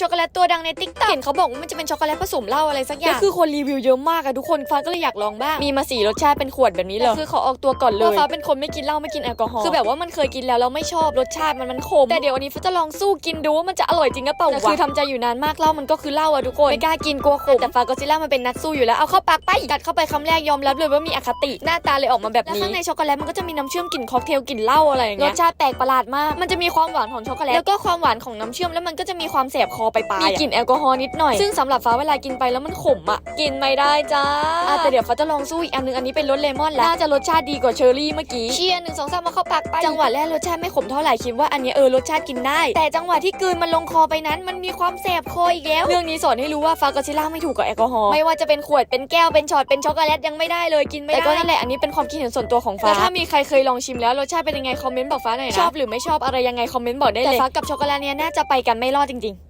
ช็อกโกแลตตัวดังในติ๊กต็อกเห็นเขาบอกว่ามันจะเป็นช็อกโกแลตผสมเหล้าอะไรสักอย่างคือคนรีวิวเยอะมากอะทุกคนฟ้าก็เลยอยากลองบ้างมีมาสี่รสชาติเป็นขวดแบบนี้เลยคือเขาออกตัวก่อนเลยว่าฟ้าเป็นคนไม่กินเหล้าไม่กินแอลกอฮอล์คือแบบว่ามันเคยกินแล้วเราไม่ชอบรสชาติมันมันขมแต่เดี๋ยววันนี้ฟ้าจะลองสู้กินดูว่ามันจะอร่อยจริงหรือเปล่าวะคือทำใจอยู่นานมากเหล้ามันก็คือเหล้าอะทุกคนไม่กล้ากินกลัวขมแต่ฟ้าก็ซิล่ามันเป็นนักสู้อยู่แล้วเอาเข้าปากไปกัดเข้าไปคำแรกยอมรับเลยว่ามีอคติหน้าตาเลยออกมาแบบนี้แล้วข้างในช็อกโกแลตมันก็จะมีน้ำเชื่อมกลิ่นค็อกเทลกลิ่นเหล้าอะไรอย่างเงี้ยรสชาติแปลกประหลาดมากมันจะมีความหวานของช็อกโกแลตแล้วก็ความหวานของน้ำเชื่อมแล้วมันก็จะมีความแสบคอไปลายๆมีกลิ่นแอลกอฮอล์นิดหน่อย ซึ่งสำหรับฟ้าเวลากินไปแล้วมันขมอะ กินไม่ได้จ้าอะแต่เดี๋ยวฟ้าจะลองสู้อีกอันนึงอันนี้เป็นรสเลมอนแล้วน่าจะรสชาติดีกว่าเชอร์รี่เมื่อกี้เชียร์หนึ่งสองสามมาเข้าปากไปจังหวะแรกรสชาติไม่ขมเท่าไหร่คิดว่าอันนี้เออรสชาติกินได้ แต่จังหวะที่กลืนมันลงคอไปนั้น มันมีความแสบคออีกแล้ว เรื่องนี้สอนให้รู้ว่าฟากาซิล่าไม่ถูกกับแอลกอฮอล์ไม่ว่าจะเป็นขวดเป็นแก้วเป็นช็อตเป็นช็อกโกแลตยังไม่ได้เลยกินไม่ได้แต่ก็นั่นแหละอันนี้เป็นความคิดเห็นส่วนตัวของฟ้าถ้ามีใครเคยลองชิมแล้วรสชาติเป็นยังไงคอมเมนต์บอกฟ้าหน่อยนะชอบหรือไม่ชอบอะไรยังไงคอมเมนต์บอกได้เลยแต่ฟ้ากับช็อกโกแลตเนี้ยน่าจะไปกันไม่รอดจริงๆ